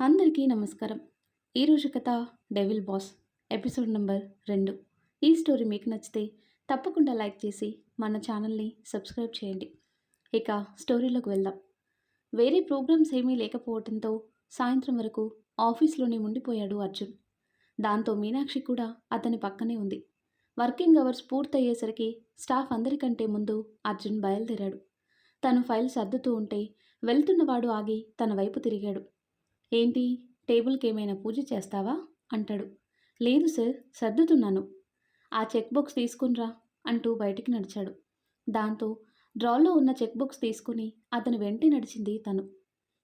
అందరికీ నమస్కారం. ఈరోజు కథ డెవిల్ బాస్ ఎపిసోడ్ నెంబర్ రెండు. ఈ స్టోరీ మీకు నచ్చితే తప్పకుండా లైక్ చేసి మన ఛానల్ని సబ్స్క్రైబ్ చేయండి. ఇక స్టోరీలోకి వెళ్దాం. వేరే ప్రోగ్రామ్స్ ఏమీ లేకపోవడంతో సాయంత్రం వరకు ఆఫీస్లోనే ఉండిపోయాడు అర్జున్. దాంతో మీనాక్షి కూడా అతని పక్కనే ఉంది. వర్కింగ్ అవర్స్ పూర్తయ్యేసరికి స్టాఫ్ అందరికంటే ముందు అర్జున్ బయలుదేరాడు. తను ఫైల్ సర్దుతూ ఉంటే వెళ్తున్నవాడు ఆగి తన వైపు తిరిగాడు. ఏంటి? టేబుల్కి ఏమైనా పూజ చేస్తావా? అంటాడు. లేదు సార్ సర్దుతున్నాను. ఆ చెక్ బుక్స్ తీసుకునిరా అంటూ బయటికి నడిచాడు. దాంతో డ్రాలో ఉన్న చెక్ బుక్స్ తీసుకుని అతను వెంట నడిచింది తను.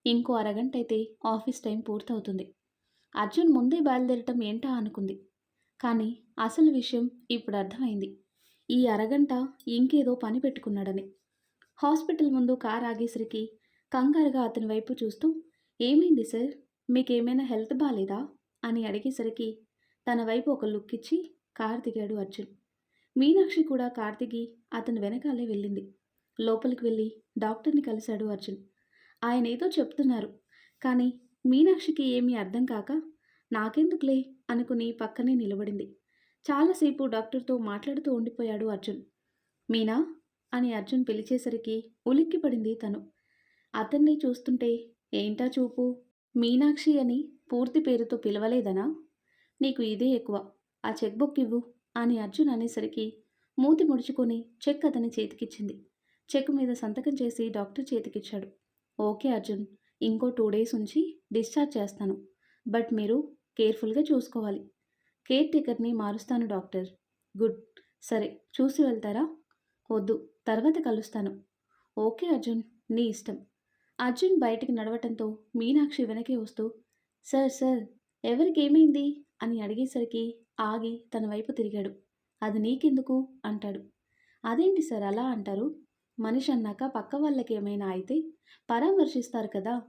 ఇంకో అరగంట అయితే ఆఫీస్ టైం పూర్తవుతుంది. అర్జున్ ముందే బయలుదేరటం ఏంటా అనుకుంది. కానీ అసలు విషయం ఇప్పుడు అర్థమైంది. ఈ అరగంట ఇంకేదో పని పెట్టుకున్నాడని. హాస్పిటల్ ముందు కార్ ఆగేసరికి కంగారుగా అతని వైపు చూస్తూ ఏమైంది సార్? మీకేమైనా హెల్త్ బాగాలేదా అని అడిగేసరికి తన వైపు ఒక లుక్ ఇచ్చి కార్ దిగాడు అర్జున్. మీనాక్షి కూడా కార్ దిగి అతని వెనకాలే వెళ్ళింది. లోపలికి వెళ్ళి డాక్టర్ని కలిశాడు అర్జున్. ఆయన ఏదో చెప్తున్నారు కానీ మీనాక్షికి ఏమీ అర్థం కాక నాకెందుకులే అనుకుని పక్కనే నిలబడింది. చాలాసేపు డాక్టర్తో మాట్లాడుతూ ఉండిపోయాడు అర్జున్. మీనా? అని అర్జున్ పిలిచేసరికి ఉలిక్కిపడింది తను. అతన్ని చూస్తుంటే ఏంటా చూపు? మీనాక్షి అని పూర్తి పేరుతో పిలవలేదనా? నీకు ఇదే ఎక్కువ. ఆ చెక్ బుక్ ఇవ్వు అని అర్జున్ అనేసరికి మూతి ముడుచుకొని చెక్ అతని చేతికిచ్చింది. చెక్ మీద సంతకం చేసి డాక్టర్ చేతికిచ్చాడు. ఓకే అర్జున్ ఇంకో టూ డేస్ ఉంచి డిశ్చార్జ్ చేస్తాను. బట్ మీరు కేర్ఫుల్గా చూసుకోవాలి. కేర్ టేకర్ని మారుస్తాను డాక్టర్. గుడ్. సరే చూసి వెళ్తారా? వద్దు తర్వాత కలుస్తాను. ఓకే అర్జున్ నీ ఇష్టం. అర్జున్ బయటికి నడవటంతో మీనాక్షి వెనకే వస్తూ సార్ సార్ ఎవరికి ఏమైంది? అని అడిగేసరికి ఆగి తన వైపు తిరిగాడు. అది నీకెందుకు? అంటాడు. అదేంటి సార్ అలా అంటారు? మనిషి అన్నాక పక్క వాళ్ళకి ఏమైనా అయితే పరామర్శిస్తారు కదా.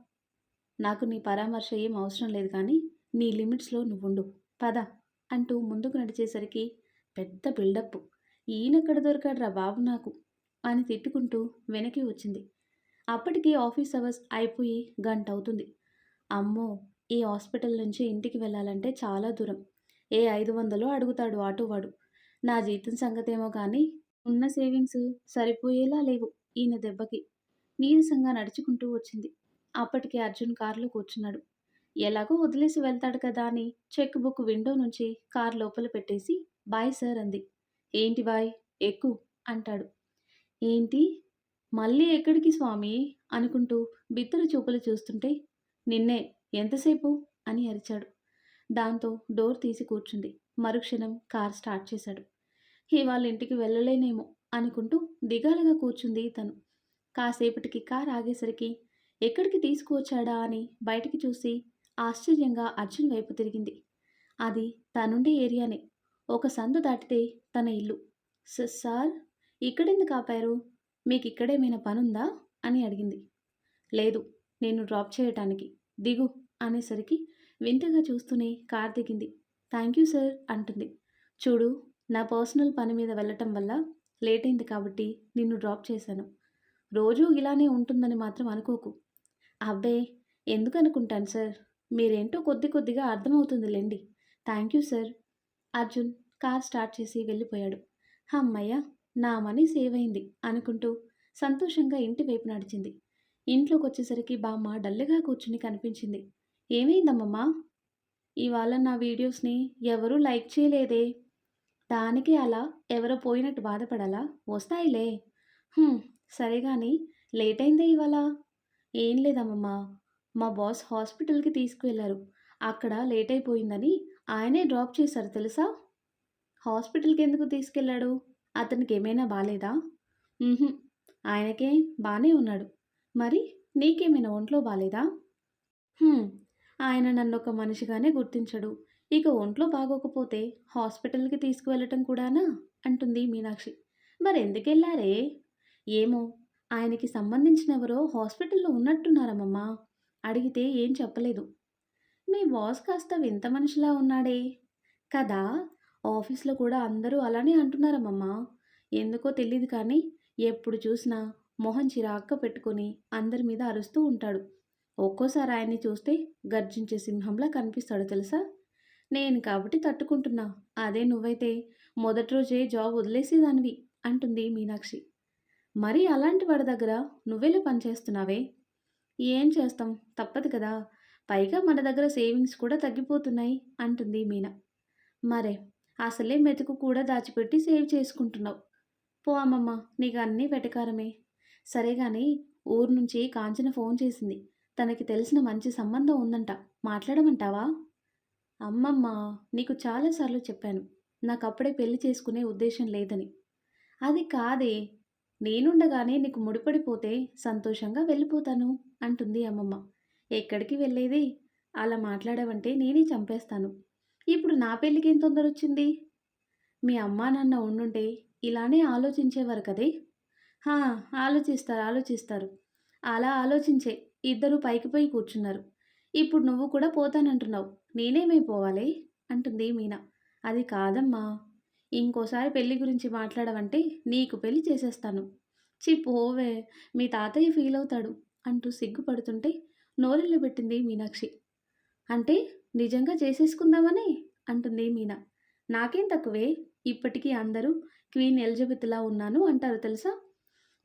నాకు నీ పరామర్శ ఏం అవసరం లేదు కానీ నీ లిమిట్స్లో నువ్వుండు. పద అంటూ ముందుకు నడిచేసరికి పెద్ద బిల్డప్ ఈయనెక్కడ దొరికాడ్రా బాబు నాకు? అని తిట్టుకుంటూ వెనక్కి వచ్చింది. అప్పటికి ఆఫీస్ అవర్స్ అయిపోయి గంట అవుతుంది. అమ్మో! ఈ హాస్పిటల్ నుంచి ఇంటికి వెళ్ళాలంటే చాలా దూరం. ఏ ఐదు వందలు అడుగుతాడు ఆటోవాడు. నా జీతం సంగతేమో కానీ ఉన్న సేవింగ్స్ సరిపోయేలా లేవు ఈయన దెబ్బకి. నీరసంగా నడుచుకుంటూ వచ్చింది. అప్పటికి అర్జున్ కారులో కూర్చున్నాడు. ఎలాగో వదిలేసి వెళ్తాడు కదా అని చెక్ బుక్ విండో నుంచి కార్ లోపల పెట్టేసి బాయ్ సార్ అంది. ఏంటి బాయ్? ఎక్కు అంటాడు. ఏంటి? మళ్ళీ ఎక్కడికి స్వామి? అనుకుంటూ బిత్తరు చూపులు చూస్తుంటే నిన్నే ఎంతసేపు? అని అరిచాడు. దాంతో డోర్ తీసి కూర్చుంది. మరుక్షణం కార్ స్టార్ట్ చేశాడు. ఇవాళ ఇంటికి వెళ్ళలేనేమో అనుకుంటూ దిగాలుగా కూర్చుంది తను. కాసేపటికి కార్ ఆగేసరికి ఎక్కడికి తీసుకువచ్చాడా అని బయటికి చూసి ఆశ్చర్యంగా అర్జున్ వైపు తిరిగింది. అది తనుండే ఏరియానే. ఒక సందు దాటితే తన ఇల్లు. సార్ ఇక్కడెందుకు ఆపారు? మీకు ఇక్కడేమైనా పనుందా? అని అడిగింది. లేదు నేను డ్రాప్ చేయటానికి. దిగు అనేసరికి వింతగా చూస్తూనే కార్ దిగింది. థ్యాంక్ యూ సార్ అంటుంది. చూడు నా పర్సనల్ పని మీద వెళ్ళటం వల్ల లేట్ అయింది కాబట్టి నిన్ను డ్రాప్ చేశాను. రోజూ ఇలానే ఉంటుందని మాత్రం అనుకోకు. అబ్బే ఎందుకు అనుకుంటాను సార్? మీరేంటో కొద్ది కొద్దిగా అర్థమవుతుందిలేండి thank you sir. Arjun car start చేసి వెళ్ళిపోయాడు. అమ్మయ్య నా మనీ సేవ్ అయింది అనుకుంటూ సంతోషంగా ఇంటి వైపు నడిచింది. ఇంట్లోకి వచ్చేసరికి బామ్మ డల్లుగా కూర్చుని కనిపించింది. ఏమైందమ్మమ్మా? ఇవాళ నా వీడియోస్ని ఎవరూ లైక్ చేయలేదే. దానికి అలా ఎవరో పోయినట్టు బాధపడాలా? వస్తాయిలే. సరే కానీ లేట్ అయిందే ఇవాళ. ఏం లేదమ్మమ్మా. మా బాస్ హాస్పిటల్కి తీసుకువెళ్ళారు. అక్కడ లేట్ అయిపోయిందని ఆయనే డ్రాప్ చేశారు తెలుసా? హాస్పిటల్కి ఎందుకు తీసుకెళ్ళాడు? అతనికి ఏమైనా బాలేదా? ఆయనకే బాగానే ఉన్నాడు. మరి నీకేమైనా ఒంట్లో బాలేదా? ఆయన నన్ను ఒక మనిషిగానే గుర్తించడు. ఇక ఒంట్లో బాగోకపోతే హాస్పిటల్కి తీసుకువెళ్ళటం కూడానా? అంటుంది మీనాక్షి. మరి ఎందుకెళ్ళారే ఏమో ఆయనకి సంబంధించిన ఎవరో హాస్పిటల్లో ఉన్నట్టున్నారమ్మమ్మా. అడిగితే ఏం చెప్పలేదు. మీ బాస్ కాస్త వింత మనిషిలా ఉన్నాడే. కదా? ఆఫీస్లో కూడా అందరూ అలానే అంటున్నారమ్మమ్మ. ఎందుకో తెలియదు కానీ ఎప్పుడు చూసినా మొహం చిరాక్క పెట్టుకొని అందరి మీద అరుస్తూ ఉంటాడు. ఒక్కోసారి ఆయన్ని చూస్తే గర్జించే సింహంలా కనిపిస్తాడు తెలుసా? నేను కాబట్టి తట్టుకుంటున్నా. అదే నువ్వైతే మొదటి రోజే జాబ్ వదిలేసేదానివి అంటుంది మీనాక్షి. మరి అలాంటి వాడి దగ్గర నువ్వెలా పనిచేస్తున్నావే ఏం చేస్తాం? తప్పదు కదా. పైగా మన దగ్గర సేవింగ్స్ కూడా తగ్గిపోతున్నాయి అంటుంది మీనా. మరే అసలే మెతుకు కూడా దాచిపెట్టి సేవ్ చేసుకుంటున్నావు. పో అమ్మమ్మ నీకు అన్నీ వెటకారమే. సరే కానీ ఊరు నుంచి కాంచన ఫోన్ చేసింది. తనకి తెలిసిన మంచి సంబంధం ఉందంట. మాట్లాడమంటావా? అమ్మమ్మ నీకు చాలాసార్లు చెప్పాను. నాకు అప్పుడే పెళ్ళి చేసుకునే ఉద్దేశం లేదని. అది కాదే. నేనుండగానే నీకు ముడిపడిపోతే సంతోషంగా వెళ్ళిపోతాను అంటుంది అమ్మమ్మ. ఎక్కడికి వెళ్ళేది? అలా మాట్లాడావంటే నేనే చంపేస్తాను. ఇప్పుడు నా పెళ్ళికి ఏం తొందర వచ్చింది మీ అమ్మా నాన్న ఉండుంటే ఇలానే ఆలోచించేవారు కదే? హా ఆలోచిస్తారు ఆలోచిస్తారు. అలా ఆలోచించే ఇద్దరు పైకి పోయి కూర్చున్నారు. ఇప్పుడు నువ్వు కూడా పోతానంటున్నావు. నేనేమైపోవాలి అంటుంది మీనా. అది కాదమ్మా. ఇంకోసారి పెళ్ళి గురించి మాట్లాడవంటే నీకు పెళ్ళి చేసేస్తాను. చి పోవే. మీ తాతయ్య ఫీల్ అవుతాడు అంటూ సిగ్గుపడుతుంటే నోరెళ్ళు పెట్టింది మీనాక్షి. అంటే నిజంగా చేసేసుకుందామని? అంటుంది మీనా. నాకేం తక్కువే? ఇప్పటికీ అందరూ క్వీన్ ఎలిజబెత్లా ఉన్నాను అంటారు తెలుసా?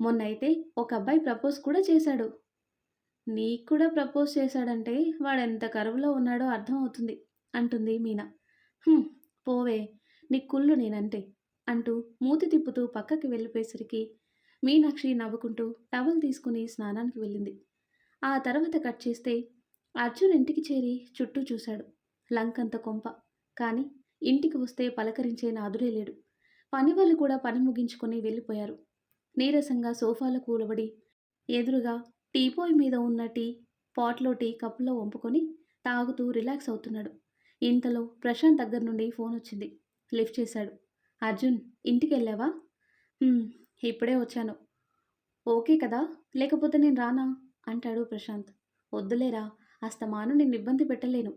మొన్నైతే ఒక అబ్బాయి ప్రపోజ్ కూడా చేశాడు. నీకు కూడా ప్రపోజ్ చేశాడంటే వాడు ఎంత కరువులో ఉన్నాడో అర్థమవుతుంది అంటుంది మీనా. పోవే నీ కుళ్ళు నేనంటే అంటూ మూతి తిప్పుతూ పక్కకి వెళ్ళిపోయేసరికి మీనాక్షి నవ్వుకుంటూ టవల్ తీసుకుని స్నానానికి వెళ్ళింది. ఆ తర్వాత కట్ చేస్తే అర్జున్ ఇంటికి చేరి చుట్టూ చూశాడు. లంకంత కొంప. కానీ ఇంటికి వస్తే పలకరించే నాదుడే లేడు. పని వాళ్ళు కూడా పని ముగించుకొని వెళ్ళిపోయారు. నీరసంగా సోఫాలో కూలబడి ఎదురుగా టీపోయ్ మీద ఉన్న టీ పాట్లో టీ కప్పులో వంపుకొని తాగుతూ రిలాక్స్ అవుతున్నాడు. ఇంతలో ప్రశాంత్ దగ్గర నుండి ఫోన్ వచ్చింది. లిఫ్ట్ చేశాడు. అర్జున్ ఇంటికి వెళ్ళావా? ఇప్పుడే వచ్చాను. ఓకే కదా లేకపోతే నేను రానా? అంటాడు ప్రశాంత్. వద్దులేరా అస్తమాను నేను ఇబ్బంది పెట్టలేను.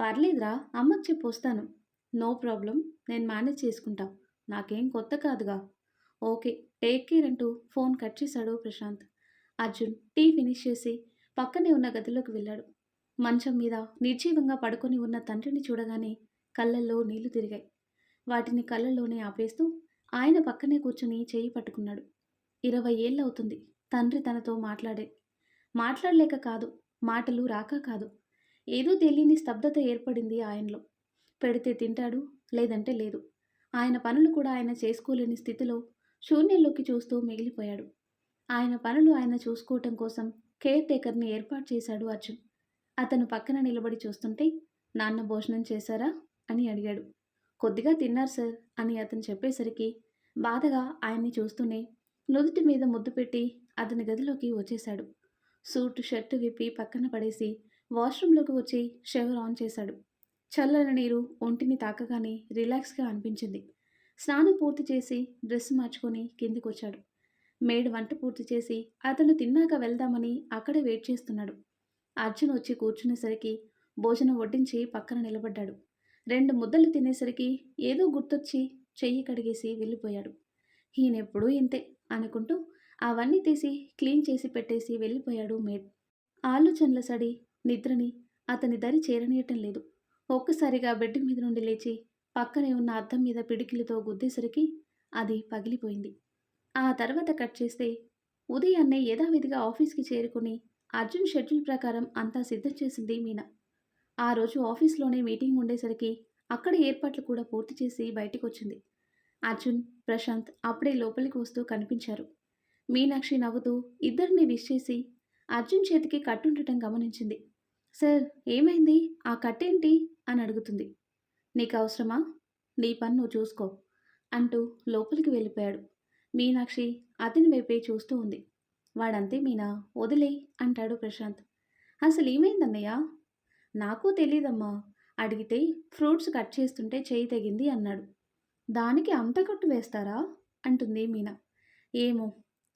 పర్లేదురా అమ్మకి చెప్పు వస్తాను. నో ప్రాబ్లం నేను మేనేజ్ చేసుకుంటా. నాకేం కొత్త కాదుగా. ఓకే టేక్ కేర్ అంటూ ఫోన్ కట్ చేశాడు ప్రశాంత్. అర్జున్ టీ ఫినిష్ చేసి పక్కనే ఉన్న గదిలోకి వెళ్ళాడు. మంచం మీద నిర్జీవంగా పడుకొని ఉన్న తండ్రిని చూడగానే కళ్ళల్లో నీళ్ళు తిరిగాయి. వాటిని కళ్ళల్లోనే ఆపేస్తూ ఆయన పక్కనే కూర్చుని చేయి పట్టుకున్నాడు. ఇరవై ఏళ్ళవుతుంది తండ్రి తనతో మాట్లాడే మాట్లాడలేక కాదు. మాటలు రాక కాదు. ఏదో తెలియని స్తబ్దత ఏర్పడింది ఆయనలో. పెడితే తింటాడు లేదంటే లేదు. ఆయన పనులు కూడా ఆయన చేసుకోలేని స్థితిలో శూన్యంలోకి చూస్తూ మిగిలిపోయాడు. ఆయన పనులు ఆయన చూసుకోవటం కోసం కేర్ టేకర్ని ఏర్పాటు చేశాడు అర్జున్. అతను పక్కన నిలబడి చూస్తుంటే నాన్న భోజనం చేశారా? అని అడిగాడు. కొద్దిగా తిన్నారు సార్ అని అతను చెప్పేసరికి బాధగా ఆయన్ని చూస్తూనే నుదుటి మీద ముద్దు పెట్టి అతని గదిలోకి వచ్చేశాడు. సూట్ షర్టు విప్పి పక్కన పడేసి వాష్రూమ్లోకి వచ్చి షవర్ ఆన్ చేశాడు. చల్లని నీరు ఒంటిని తాకగానే రిలాక్స్గా అనిపించింది. స్నానం పూర్తి చేసి డ్రెస్ మార్చుకొని కిందికి వచ్చాడు మేడ్ వంట పూర్తి చేసి అతను తిన్నాక వెళ్దామని అక్కడే వెయిట్ చేస్తున్నాడు. అర్జున్ వచ్చి కూర్చునేసరికి భోజనం వడ్డించి పక్కన నిలబడ్డాడు. రెండు ముద్దలు తినేసరికి ఏదో గుర్తొచ్చి చెయ్యి కడిగేసి వెళ్ళిపోయాడు. ఈయనెప్పుడూ ఇంతే అనుకుంటూ అవన్నీ తీసి క్లీన్ చేసి పెట్టేసి వెళ్ళిపోయాడు మేడ్. ఆలోచనల సడి నిద్రని అతని దరి చేరనీయటం లేదు. ఒక్కసారిగా బెడ్ మీద నుండి లేచి పక్కనే ఉన్న అద్దం మీద పిడికిలతో గుద్దేసరికి అది పగిలిపోయింది. ఆ తర్వాత కట్ చేస్తే ఉదయాన్నే యథావిధిగా ఆఫీస్కి చేరుకుని అర్జున్ షెడ్యూల్ ప్రకారం అంతా సిద్ధం చేసింది మీనా. ఆ రోజు ఆఫీస్లోనే మీటింగ్ ఉండేసరికి అక్కడ ఏర్పాట్లు కూడా పూర్తి చేసి బయటికి వచ్చింది అర్జున్ ప్రశాంత్ అప్పుడే లోపలికి వస్తూ కనిపించారు. మీనాక్షి నవ్వుతూ ఇద్దరిని విష్ చేసి అర్జున్ చేతికి కట్టుండటం గమనించింది. సార్ ఏమైంది? ఆ కట్టేంటి? అని అడుగుతుంది. నీకు అవసరమా? నీ పని నువ్వు చూసుకో అంటూ లోపలికి వెళ్ళిపోయాడు. మీనాక్షి అతని వైపే చూస్తూ ఉంది. వాడంతే మీనా వదిలే అంటాడు ప్రశాంత్. అసలు ఏమైందన్నయ్య నాకు తెలీదమ్మా అడిగితే ఫ్రూట్స్ కట్ చేస్తుంటే చేయి తెగింది అన్నాడు. దానికి అంత కట్టు వేస్తారా? అంటుంది మీనా. ఏమో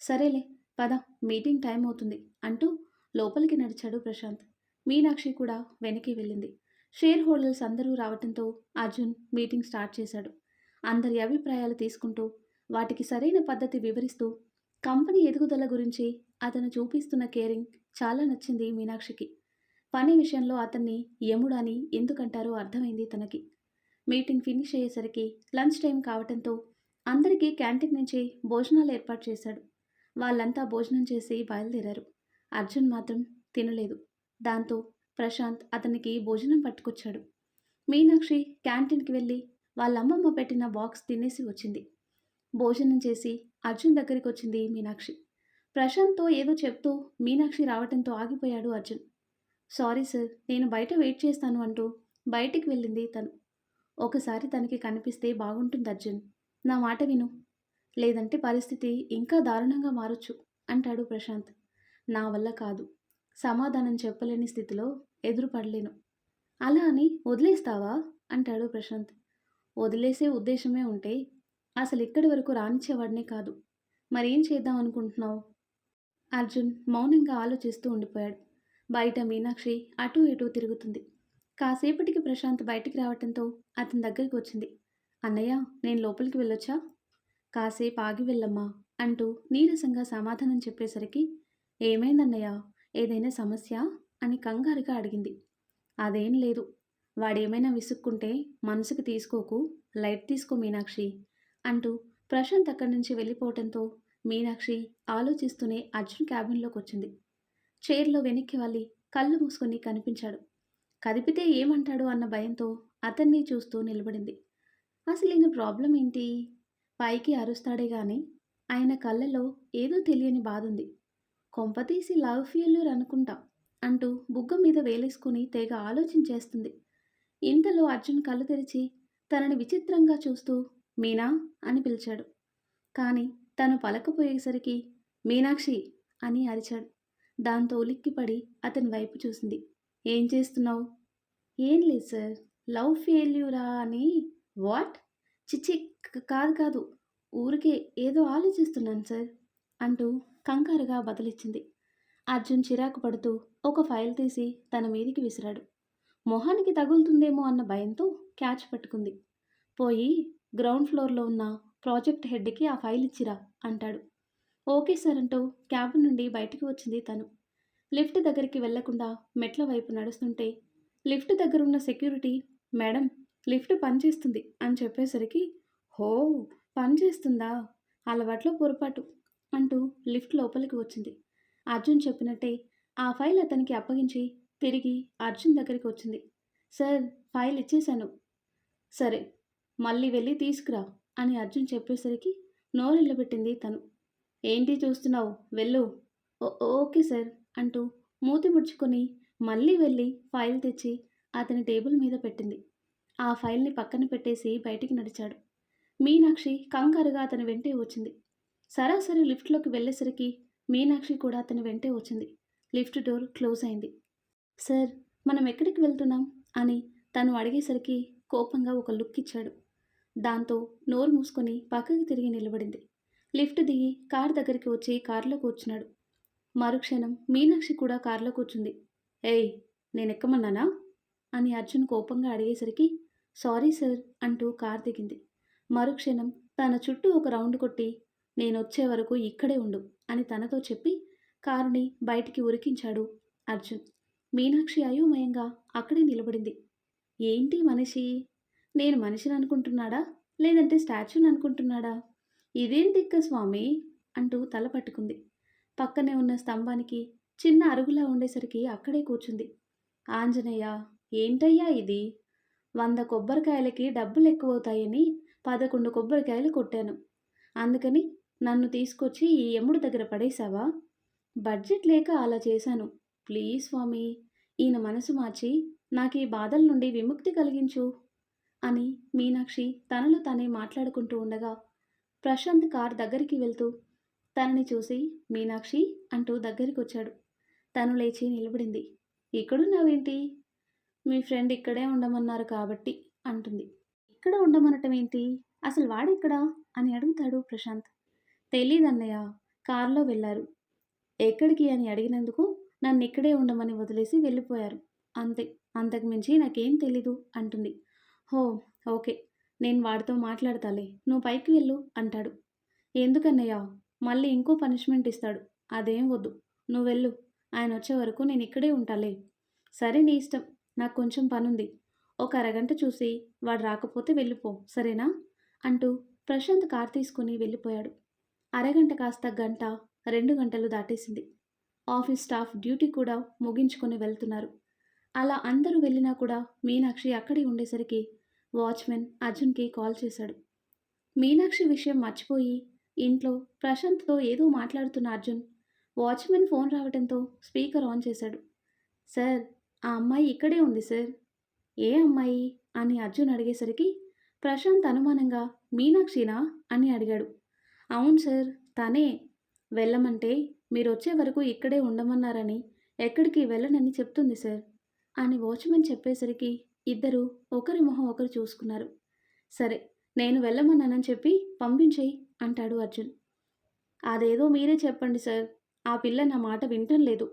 సరేలే పద మీటింగ్ టైం అవుతుంది అంటూ లోపలికి నడిచాడు ప్రశాంత్. మీనాక్షి కూడా వెనక్కి వెళ్ళింది. షేర్ హోల్డర్స్ అందరూ రావటంతో అర్జున్ మీటింగ్ స్టార్ట్ చేశాడు. అందరి అభిప్రాయాలు తీసుకుంటూ వాటికి సరైన పద్ధతి వివరిస్తూ కంపెనీ ఎదుగుదల గురించి అతను చూపిస్తున్న కేరింగ్ చాలా నచ్చింది మీనాక్షికి. పని విషయంలో అతన్ని యముడు అని ఎందుకంటారో అర్థమైంది తనకి. మీటింగ్ ఫినిష్ అయ్యేసరికి లంచ్ టైం కావటంతో అందరికీ క్యాంటీన్ నుంచి భోజనాలు ఏర్పాటు చేశాడు. వాళ్ళంతా భోజనం చేసి బయలుదేరారు. అర్జున్ మాత్రం తినలేదు. దాంతో ప్రశాంత్ అతనికి భోజనం పట్టుకొచ్చాడు. మీనాక్షి క్యాంటీన్కి వెళ్ళి వాళ్ళ అమ్మమ్మ పెట్టిన బాక్స్ తినేసి వచ్చింది. భోజనం చేసి అర్జున్ దగ్గరికి వచ్చింది మీనాక్షి. ప్రశాంత్తో ఏదో చెప్తూ మీనాక్షి రావటంతో ఆగిపోయాడు అర్జున్. సారీ సార్ నేను బయట వెయిట్ చేస్తాను అంటూ బయటికి వెళ్ళింది తను. ఒకసారి తనకి కనిపిస్తే బాగుంటుంది అర్జున్. నా మాట విను. లేదంటే పరిస్థితి ఇంకా దారుణంగా మారొచ్చు అంటాడు ప్రశాంత్. నా వల్ల కాదు. సమాధానం చెప్పలేని స్థితిలో ఎదురుపడలేను. అలా అని వదిలేస్తావా? అంటాడు ప్రశాంత్. వదిలేసే ఉద్దేశమే ఉంటే అసలు ఇక్కడి వరకు రానిచ్చేవాడినే కాదు. మరేం చేద్దాం అనుకుంటున్నావు? అర్జున్ మౌనంగా ఆలోచిస్తూ ఉండిపోయాడు. బయట మీనాక్షి అటూ ఇటూ తిరుగుతుంది. కాసేపటికి ప్రశాంత్ బయటికి రావటంతో అతని దగ్గరికి వచ్చింది. అన్నయ్య నేను లోపలికి వెళ్ళొచ్చా? కాసేపు ఆగి వెళ్ళమ్మా అంటూ నీరసంగా సమాధానం చెప్పేసరికి ఏమైందన్నయ్య? ఏదైనా సమస్య? అని కంగారుగా అడిగింది. అదేం లేదు. వాడేమైనా విసుక్కుంటే మనసుకు తీసుకోకు లైట్ తీసుకో మీనాక్షి అంటూ ప్రశాంత్ అక్కడి నుంచి వెళ్ళిపోవటంతో మీనాక్షి ఆలోచిస్తూనే అర్జున్ క్యాబిన్లోకి వచ్చింది చైర్లో వెనక్కి వాలి కళ్ళు మూసుకొని కనిపించాడు. కదిపితే ఏమంటాడు అన్న భయంతో అతన్ని చూస్తూ నిలబడింది. అసలు ఈయన ప్రాబ్లం ఏంటి పైకి అరుస్తాడే గాని ఆయన కళ్ళలో ఏదో తెలియని బాధ ఉంది కొంపతీసి లవ్ ఫెయిల్యూర్ అనుకుంటా అంటూ బుగ్గ మీద వేలేసుకుని తెగ ఆలోచించేస్తుంది ఇంతలో అర్జున్ కళ్ళు తెరిచి తనని విచిత్రంగా చూస్తూ మీనా? అని పిలిచాడు. కానీ తను పలకపోయేసరికి మీనాక్షి! అని అరిచాడు. దాంతో ఉలిక్కిపడి అతని వైపు చూసింది. ఏం చేస్తున్నావు? ఏం లేదు సార్. లవ్ ఫెయిల్యూరా అని. వాట్? చిచ్చి కాదు కాదు. ఊరికే ఏదో ఆలోచిస్తున్నాను సార్ అంటూ కంగారుగా బదిలిచ్చింది. అర్జున్ చిరాకు పడుతూ ఒక ఫైల్ తీసి తన మీదికి విసిరాడు. మొహానికి తగులుతుందేమో అన్న భయంతో క్యాచ్ పట్టుకుంది. పోయి గ్రౌండ్ ఫ్లోర్లో ఉన్న ప్రాజెక్ట్ హెడ్కి ఆ ఫైల్ ఇచ్చిరా అంటాడు. ఓకే సార్ అంటూ క్యాబ్ నుండి బయటికి వచ్చింది తను. లిఫ్ట్ దగ్గరికి వెళ్ళకుండా మెట్ల వైపు నడుస్తుంటే లిఫ్ట్ దగ్గర ఉన్న సెక్యూరిటీ మేడం లిఫ్ట్ పనిచేస్తుంది అని చెప్పేసరికి హో పనిచేస్తుందా అలవాట్లో పొరపాటు అంటూ లిఫ్ట్ లోపలికి వచ్చింది. అర్జున్ చెప్పినట్టే ఆ ఫైల్ అతనికి అప్పగించి తిరిగి అర్జున్ దగ్గరికి వచ్చింది. సార్ ఫైల్ ఇచ్చేశాను. సరే మళ్ళీ వెళ్ళి తీసుకురా అని అర్జున్ చెప్పేసరికి నోరెళ్ళబెట్టింది తను. ఏంటి చూస్తున్నావు? వెళ్ళు. "ఓ- ఓకే సార్ అంటూ మూతి ముడుచుకొని మళ్ళీ వెళ్ళి ఫైల్ తెచ్చి అతని టేబుల్ మీద పెట్టింది. ఆ ఫైల్ని పక్కన పెట్టేసి బయటికి నడిచాడు. మీనాక్షి కంగారుగా అతని వెంటే వచ్చింది. సరాసరి లిఫ్ట్లోకి వెళ్ళేసరికి మీనాక్షి కూడా అతని వెంటే వచ్చింది. లిఫ్ట్ డోర్ క్లోజ్ అయింది. సార్ మనం ఎక్కడికి వెళ్తున్నాం? అని తను అడిగేసరికి కోపంగా ఒక లుక్ ఇచ్చాడు. దాంతో నోరు మూసుకొని పక్కకి తిరిగి నిలబడింది. లిఫ్ట్ దిగి కార్ దగ్గరికి వచ్చి కారులో కూర్చున్నాడు. మరుక్షణం మీనాక్షి కూడా కారులో కూర్చుంది. ఏయ్ నేను ఎక్కమన్నానా అని అర్జున్ కోపంగా అడిగేసరికి సారీ సార్ అంటూ కార్ దిగింది. మరుక్షణం తన చుట్టూ ఒక రౌండ్ కొట్టి నేను వచ్చే వరకు ఇక్కడే ఉండు అని తనతో చెప్పి కారుని బయటికి ఉరికించాడు అర్జున్. మీనాక్షి అయోమయంగా అక్కడే నిలబడింది. ఏంటి మనిషి? నేను మనిషిని అనుకుంటున్నాడా? లేదంటే స్టాచ్యూని అనుకుంటున్నాడా? ఇదేం దిక్క స్వామి? అంటూ తల పట్టుకుంది. పక్కనే ఉన్న స్తంభానికి చిన్న అరుగులా ఉండేసరికి అక్కడే కూర్చుంది. ఆంజనేయ ఏంటయ్యా ఇది? వంద కొబ్బరికాయలకి డబ్బులు ఎక్కువవుతాయని పదకొండు కొబ్బరికాయలు కొట్టాను. అందుకని నన్ను తీసుకొచ్చి ఈ ఎముడు దగ్గర పడేశావా? బడ్జెట్ లేక అలా చేశాను. ప్లీజ్ స్వామి ఈయన మనసు మార్చి నాకు ఈ బాధల నుండి విముక్తి కలిగించు అని మీనాక్షి తనలో తానే మాట్లాడుకుంటూ ఉండగా ప్రశాంత్ కార్ దగ్గరికి వెళ్తూ తనని చూసి మీనాక్షి అంటూ దగ్గరికి వచ్చాడు తను లేచి నిలబడింది. ఇక్కడున్నావేంటి? మీ ఫ్రెండ్ ఇక్కడే ఉండమన్నారు కాబట్టి అంటుంది. ఇక్కడ ఉండమనటం ఏంటి? అసలు వాడెక్కడా? అని అడుగుతాడు ప్రశాంత్. తెలీదన్నయ్య కారులో వెళ్ళారు. ఎక్కడికి అని అడిగినందుకు నన్ను ఇక్కడే ఉండమని వదిలేసి వెళ్ళిపోయారు. అంతే అంతకుమించి నాకేం తెలీదు అంటుంది. హో ఓకే నేను వాడితో మాట్లాడతాలే నువ్వు పైకి వెళ్ళు అంటాడు. ఎందుకన్నయ్య మళ్ళీ ఇంకో పనిష్మెంట్ ఇస్తాడు. అదేం వద్దు నువ్వు వెళ్ళు ఆయన వచ్చే వరకు నేను ఇక్కడే ఉంటాలే. సరే నీ ఇష్టం నాకు కొంచెం పనుంది. ఒక అరగంట చూసి వాడు రాకపోతే వెళ్ళిపో సరేనా? అంటూ ప్రశాంత్ కార్ తీసుకుని వెళ్ళిపోయాడు. అరగంట కాస్త గంట రెండు గంటలు దాటేసింది. ఆఫీస్ స్టాఫ్ డ్యూటీ కూడా ముగించుకొని వెళ్తున్నారు. అలా అందరూ వెళ్ళినా కూడా మీనాక్షి అక్కడే ఉండేసరికి వాచ్మెన్ అర్జున్కి కాల్ చేశాడు. మీనాక్షి విషయం మర్చిపోయి ఇంట్లో ప్రశాంత్తో ఏదో మాట్లాడుతున్న అర్జున్ వాచ్మెన్ ఫోన్ రావడంతో స్పీకర్ ఆన్ చేశాడు. సార్ ఆ అమ్మాయి ఇక్కడే ఉంది సార్. ఏ అమ్మాయి? అని అర్జున్ అడిగేసరికి ప్రశాంత్ అనుమానంగా మీనాక్షినా? అని అడిగాడు. అవును సార్ తనే. వెళ్ళమంటే మీరు వచ్చే వరకు ఇక్కడే ఉండమన్నారని ఎక్కడికి వెళ్ళనని చెప్తుంది సార్ అని వాచ్మెన్ చెప్పేసరికి ఇద్దరు ఒకరి మొహం ఒకరు చూసుకున్నారు. సరే నేను వెళ్ళమన్నానని చెప్పి పంపించేయి అంటాడు అర్జున్. అదేదో మీరే చెప్పండి సార్ ఆ పిల్ల నా మాట వింటం లేదు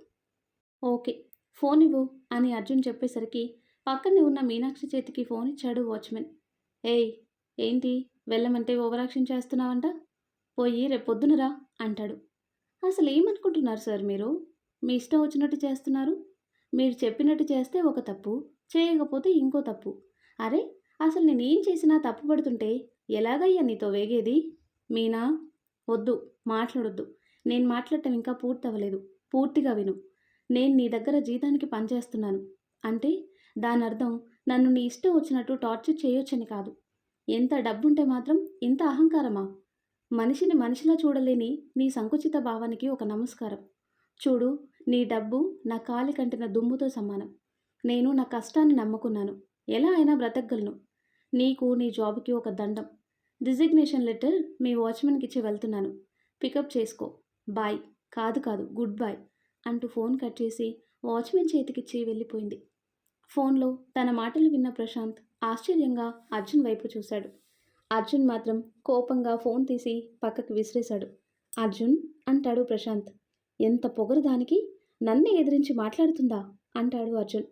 ఓకే ఫోన్ ఇవ్వు అని అర్జున్ చెప్పేసరికి పక్కనే ఉన్న మీనాక్షి చేతికి ఫోన్ ఇచ్చాడు వాచ్మెన్. ఏయ్ ఏంటి? వెళ్ళమంటే ఓవరాక్షన్ చేస్తున్నావంట? పోయి రేపొద్దునరా అంటాడు. అసలు ఏమనుకుంటున్నారు సార్ మీరు? మీ ఇష్టం వచ్చినట్టు చేస్తున్నారు. మీరు చెప్పినట్టు చేస్తే ఒక తప్పు చేయకపోతే ఇంకో తప్పు. అరే అసలు నేనేం చేసినా తప్పు పడుతుంటే ఎలాగయ్యా నీతో వేగేది? మీనా వద్దు మాట్లాడొద్దు. నేను మాట్లాడటం ఇంకా పూర్తి అవ్వలేదు పూర్తిగా విను. నేను నీ దగ్గర జీతానికి పనిచేస్తున్నాను. అంటే దాని అర్థం నన్ను నీ ఇష్టం వచ్చినట్టు టార్చర్ చేయొచ్చని కాదు. ఎంత డబ్బుంటే మాత్రం ఇంత అహంకారమా? మనిషిని మనిషిలా చూడలేని నీ సంకుచిత భావానికి ఒక నమస్కారం. చూడు నీ డబ్బు నా కాలి కంటిన దుమ్ముతో సమానం. నేను నా కష్టాన్ని నమ్ముకున్నాను. ఎలా అయినా బ్రతకగలను. నీకు నీ జాబ్కి ఒక దండం. డిజిగ్నేషన్ లెటర్ మీ వాచ్మెన్కి ఇచ్చి వెళ్తున్నాను. పికప్ చేసుకో. బాయ్. కాదు కాదు గుడ్ బాయ్ అంటూ ఫోన్ కట్ చేసి వాచ్మెన్ చేతికిచ్చి వెళ్ళిపోయింది. ఫోన్లో తన మాటలు విన్న ప్రశాంత్ ఆశ్చర్యంగా అర్జున్ వైపు చూశాడు. అర్జున్ మాత్రం కోపంగా ఫోన్ తీసి పక్కకు విసిరేశాడు. అర్జున్ అంటాడు ప్రశాంత్. ఎంత పొగరు దానికి నన్నే ఎదిరించి మాట్లాడుతుందా? అంటాడు అర్జున్.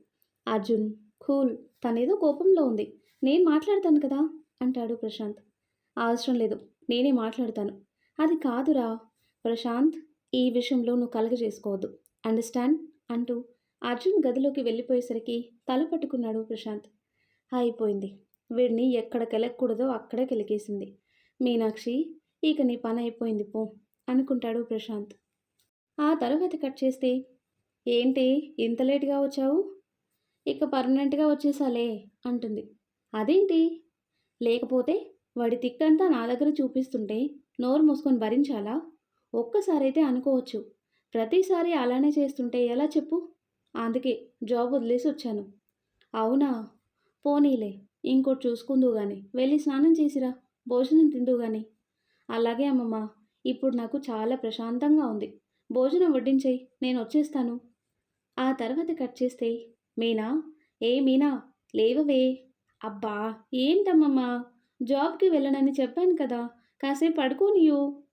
అర్జున్ కూల్. తనేదో కోపంలో ఉంది. నేను మాట్లాడతాను కదా? అంటాడు ప్రశాంత్. అవసరం లేదు. నేనే మాట్లాడతాను. అది కాదురా ప్రశాంత్. ఈ విషయంలో నువ్వు కలగజేసుకోవద్దు. అండర్స్టాండ్? అంటూ అర్జున్ గదిలోకి వెళ్ళిపోయేసరికి తల పట్టుకున్నాడు ప్రశాంత్. అయిపోయింది. వీడిని ఎక్కడ కెలకూడదో అక్కడే కెలికేసింది. మీనాక్షి ఇక నీ పని అయిపోయింది పో అనుకుంటాడు ప్రశాంత్. ఆ తర్వాత కట్ చేస్తే ఏంటి ఇంత లేట్గా వచ్చావు? ఇక పర్మనెంట్గా వచ్చేసాలే అంటుంది. అదేంటి? లేకపోతే వాడి తిక్కంతా నా దగ్గర చూపిస్తుంటే నోరు మూసుకొని భరించాలా? ఒక్కసారైతే అనుకోవచ్చు. ప్రతిసారి అలానే చేస్తుంటే ఎలా చెప్పు? అందుకే జాబ్ వదిలేసి వచ్చాను. అవునా? పోనీలే ఇంకోటి చూసుకుందు గాని. వెళ్ళి స్నానం చేసిరా భోజనం తిందు గాని. అలాగే అమ్మమ్మ ఇప్పుడు నాకు చాలా ప్రశాంతంగా ఉంది. భోజనం వడ్డించేయి నేను వచ్చేస్తాను. ఆ తర్వాత కట్ చేస్తే మీనా? ఏ మీనా? లేవవే. అబ్బా ఏంటమ్మమ్మ? జాబ్కి వెళ్ళనని చెప్పాను కదా కాసేపు పడుకోనియో.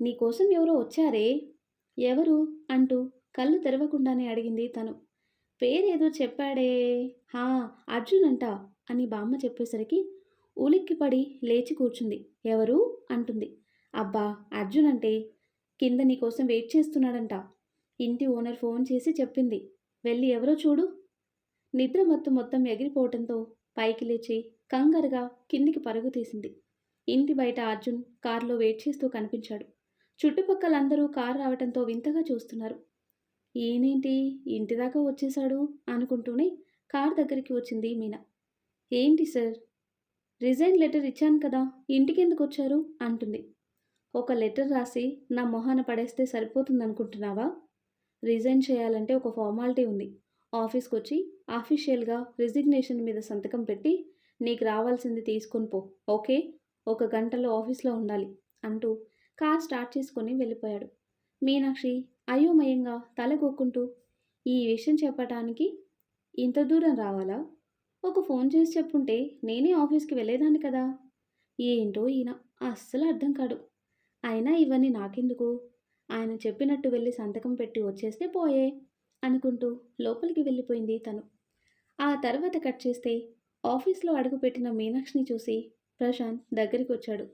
నీకోసం ఎవరో వచ్చారే? ఎవరు? అంటూ కళ్ళు తెరవకుండానే అడిగింది తను. పేరేదో చెప్పాడే. హా అర్జున్ అంట అని బామ్మ చెప్పేసరికి ఉలిక్కిపడి లేచి కూర్చుంది. ఎవరు? అంటుంది. అబ్బా అర్జున్ అంటే కింద నీకోసం వెయిట్ చేస్తున్నాడంట. ఇంటి ఓనర్ ఫోన్ చేసి చెప్పింది. వెళ్ళి ఎవరో చూడు. నిద్ర మత్తు మొత్తం ఎగిరిపోవటంతో పైకి లేచి కంగారుగా కిందికి పరుగు తీసింది. ఇంటి బయట అర్జున్ కారులో వెయిట్ చేస్తూ కనిపించాడు. చుట్టుపక్కలందరూ కారు రావటంతో వింతగా చూస్తున్నారు. ఈయనేంటి ఇంటి దాకా వచ్చేశాడు? అనుకుంటూనే కార్ దగ్గరికి వచ్చింది మీనా. ఏంటి సార్? రిజైన్ లెటర్ ఇచ్చాను కదా ఇంటికి ఎందుకు వచ్చారు? అంటుంది. ఒక లెటర్ రాసి నా మొహాన పడేస్తే సరిపోతుంది అనుకుంటున్నావా రిజైన్ చేయాలంటే ఒక ఫార్మాలిటీ ఉంది. ఆఫీస్కి వచ్చి ఆఫీషియల్గా రిజిగ్నేషన్ మీద సంతకం పెట్టి నీకు రావాల్సింది తీసుకొని పో ఓకే? ఒక గంటలో ఆఫీస్లో ఉండాలి అంటూ కార్ స్టార్ట్ చేసుకొని వెళ్ళిపోయాడు. మీనాక్షి అయోమయంగా తలగొక్కుంటూ ఈ విషయం చెప్పటానికి ఇంత దూరం రావాలా? ఒక ఫోన్ చేసి చెప్పుంటే నేనే ఆఫీస్కి వెళ్ళేదాన్ని కదా? ఏంటో ఈయన అస్సలు అర్థం కాడు. అయినా ఇవన్నీ నాకెందుకు? ఆయన చెప్పినట్టు వెళ్ళి సంతకం పెట్టి వచ్చేస్తే పోయే అనుకుంటూ లోపలికి వెళ్ళిపోయింది తను. ఆ తర్వాత కట్ చేస్తే ఆఫీస్లో అడుగుపెట్టిన మీనాక్షిని చూసి ప్రశాంత్ దగ్గరికి వచ్చాడు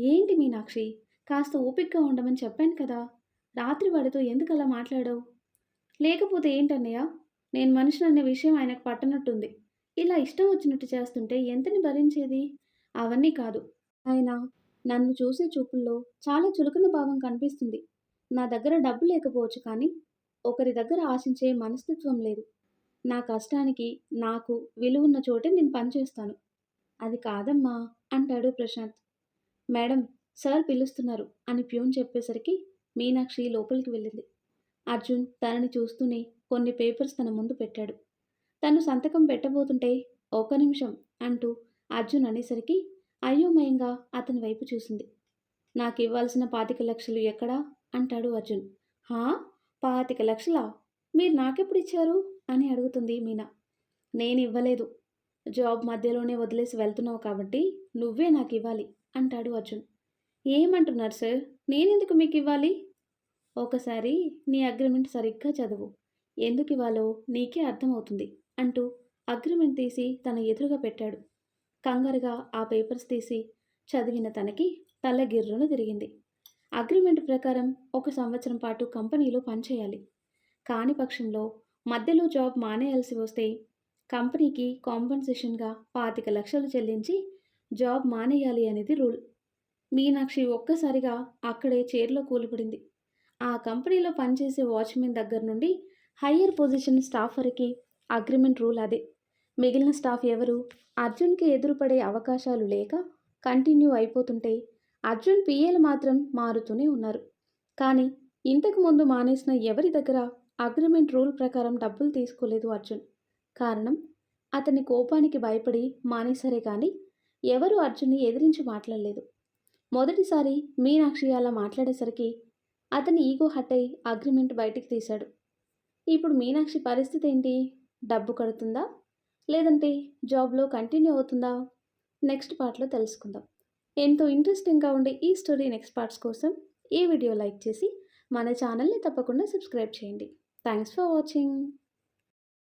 ఏంటి మీనాక్షి? కాస్త ఓపికగా ఉండమని చెప్పాను కదా? రాత్రి వాడితో ఎందుకు అలా మాట్లాడావు? లేకపోతే ఏంటన్నయ్య? నేను మనిషిని అనే విషయం ఆయనకు పట్టనట్టుంది. ఇలా ఇష్టం వచ్చినట్టు చేస్తుంటే ఎంతని భరించేది? అవన్నీ కాదు. ఆయన నన్ను చూసే చూపుల్లో చాలా చులకన భావం కనిపిస్తుంది. నా దగ్గర డబ్బు లేకపోవచ్చు కానీ ఒకరి దగ్గర ఆశించే మనస్తత్వం లేదు. నా కష్టానికి నాకు విలువున్న చోటే నేను పనిచేస్తాను. అది కాదమ్మా అంటాడు ప్రశాంత్. మేడం సార్ పిలుస్తున్నారు అని ప్యూన్ చెప్పేసరికి మీనాక్షి లోపలికి వెళ్ళింది. అర్జున్ తనని చూస్తూనే కొన్ని పేపర్స్ తన ముందు పెట్టాడు. తను సంతకం పెట్టబోతుంటే ఒక్క నిమిషం అంటూ అర్జున్ అనేసరికి అయోమయంగా అతని వైపు చూసింది. నాకు ఇవ్వాల్సిన పాతిక లక్షలు ఎక్కడా? అంటాడు అర్జున్. హా? పాతిక లక్షలా? మీరు నాకెప్పుడు ఇచ్చారు? అని అడుగుతుంది మీనా. నేను ఇవ్వలేదు. జాబ్ మధ్యలోనే వదిలేసి వెళ్తున్నావు కాబట్టి నువ్వే నాకు ఇవ్వాలి అంటాడు అర్జున్. ఏమంటున్నారు సార్? నేనెందుకు మీకు ఇవ్వాలి ఒకసారి నీ అగ్రిమెంట్ సరిగ్గా చదువు. ఎందుకు ఇవ్వాలో నీకే అర్థమవుతుంది అంటూ అగ్రిమెంట్ తీసి తన ఎదురుగా పెట్టాడు. కంగారుగా ఆ పేపర్స్ తీసి చదివిన తనకి తల గిర్రును తిరిగింది. అగ్రిమెంట్ ప్రకారం ఒక సంవత్సరం పాటు కంపెనీలో పనిచేయాలి. కాని పక్షంలో మధ్యలో జాబ్ మానేయాల్సి వస్తే కంపెనీకి కాంపన్సేషన్గా పాతిక లక్షలు చెల్లించి జాబ్ మానేయాలి అనేది రూల్. మీనాక్షి ఒక్కసారిగా అక్కడే చైర్లో కూలిపడింది. ఆ కంపెనీలో పనిచేసే వాచ్మెన్ దగ్గర నుండి హయ్యర్ పొజిషన్ స్టాఫ్ వరకు అగ్రిమెంట్ రూల్ అదే. మిగిలిన స్టాఫ్ ఎవరు? అర్జున్కి ఎదురుపడే అవకాశాలు లేక కంటిన్యూ అయిపోతుంటే అర్జున్ పిఏలు మాత్రం మారుతూనే ఉన్నారు. కానీ ఇంతకు ముందు మానేసిన ఎవరి దగ్గర అగ్రిమెంట్ రూల్ ప్రకారం డబ్బులు తీసుకోలేదు అర్జున్. కారణం అతని కోపానికి భయపడి మానేసరే కానీ ఎవరు అర్జున్ని ఎదిరించి మాట్లాడలేదు. మొదటిసారి మీనాక్షి అలా మాట్లాడేసరికి అతని ఈగో హట్ అయి అగ్రిమెంట్ బయటికి తీశాడు. ఇప్పుడు మీనాక్షి పరిస్థితి ఏంటి? డబ్బు కడుతుందా? లేదంటే జాబ్లో కంటిన్యూ అవుతుందా? నెక్స్ట్ పార్ట్లో తెలుసుకుందాం. ఎంతో ఇంట్రెస్టింగ్గా ఉండే ఈ స్టోరీ నెక్స్ట్ పార్ట్స్ కోసం ఈ వీడియో లైక్ చేసి మన ఛానల్ని తప్పకుండా సబ్స్క్రైబ్ చేయండి. Thanks for watching.